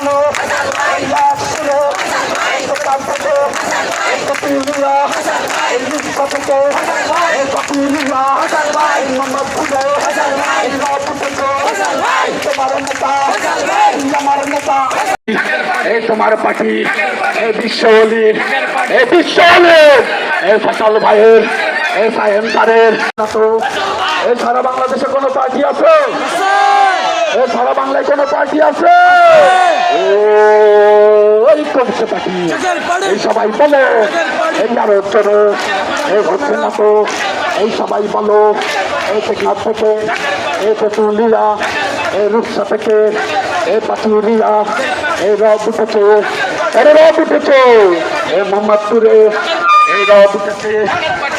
বলো এক সুরে দোকান থেকে কপিলিয়া এই থেকে এই থেকে এই তোমার নেতা আমার নেতা এই তোমার পার্টি এই বিশ্বলির এই বিশ্বলির এই ফসল ভাইয়ের এই এই সারা বাংলাদেশে কোনো পার্টি আছে? এ সারা বাংলায় কোনো পার্টি আছে? ও, ওই কংসে পার্টি। এই সবাই বলো। এই আরও চলো। এই হচ্ছে না তো এই সবাই বলো। এই টেকনাথ থেকে। এই তেতুলিয়া। এই রূপসা থেকে। এই পাতুরিয়া এই রব উঠেছে এই রব উঠেছে এই মোহাম্মদপুরে। এই রব উঠেছে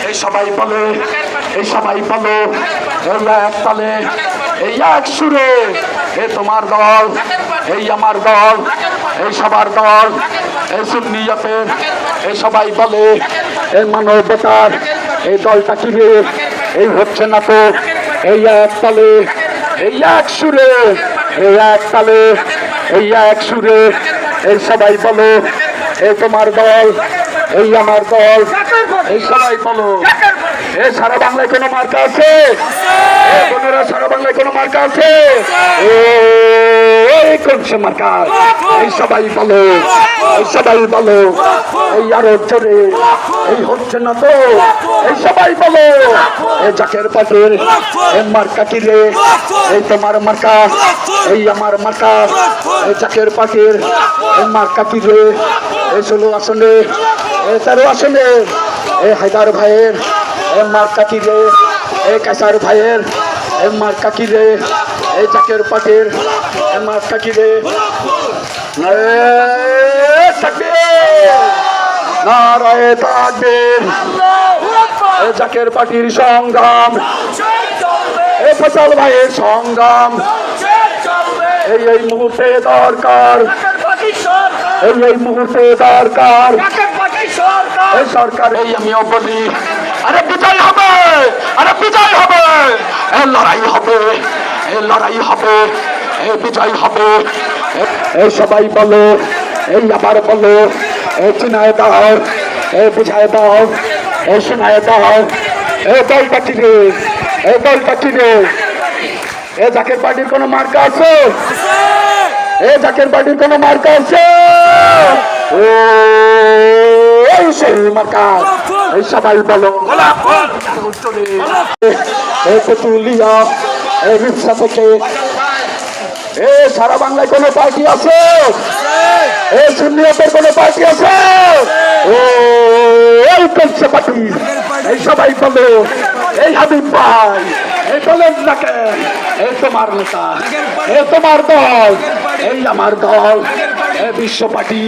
এই সবাই বলে। এই সবাই বলো। এই এক তালে। এই এক সুরে এ তোমার দল, এই আমার দল, এই সবার দল, এই সুন্নিয়তের, এই সবাই বলে, এই মানবতার, এই দলটা কিনে এই হচ্ছে না তো এই এক তালে, এই এক সুরে এই এক তালে, এই এক সুরে, এই সবাই বলো, এই তোমার দল, এই আমার দল, এই সবাই বলো। এ সারা বাংলায় কোনো মার্কা আছে? বোনেরা সারা বাংলায় কোনো মার্কা আছে? কোনসে মার্কা? এই সবাই বলো এই সবাই বলো এই আরও জোরে এই হচ্ছে না তো? এই সবাই বলো এই জাকের পাটের এই মার্কা তোমার মার্কা এই আমার মার্কা এই জাকের পাটের এই মার্কা কি এই ষোলো আসনে এই তেরো আসনে এই হায়দার ভাইয়ের এ মার কাকি রে এ কাসার ভাইয়ের এ মার কাকি রে এই জাকের পাটের এ মার কাকি রে। নারায় এ জাকের পাটির সংগ্রাম এ ফসল ভাইয়ের সংগ্রাম। এই এই মুহূর্তে দরকার এই এই মুহূর্তে দরকার এই সরকার এই আমিও বলি আরে বিজয় হবে আরে বিজয় হবে এ লড়াই হবে, এ লড়াই হবে, এ বিজয় হবে। এ- সবাই বলো, এই আবার এ চিনায় দাও এ বুঝায় দাও এ শোনায় দাও এ দলটা চিনে এ দলটা চিনে এ জাকের পার্টির কোনো মার্কা আছে? এ জাকের পার্টির কোনো মার্কা আছে? ও সেই মার্কা। সবাই বলো। এ তেতুলিয়া এই রিক্সা থেকে। এ সারা বাংলায় কোনো পার্টি আছে? এ সুন্নিয়তের কোনো পার্টি আছে? ও, এই কলসে পার্টি। এই সবাই বলো, এই হাবিব ভাই এই বলেন না কেন এই তোমার নেতা এই তোমার দল, এই আমার দল এই বিশ্ব পার্টি।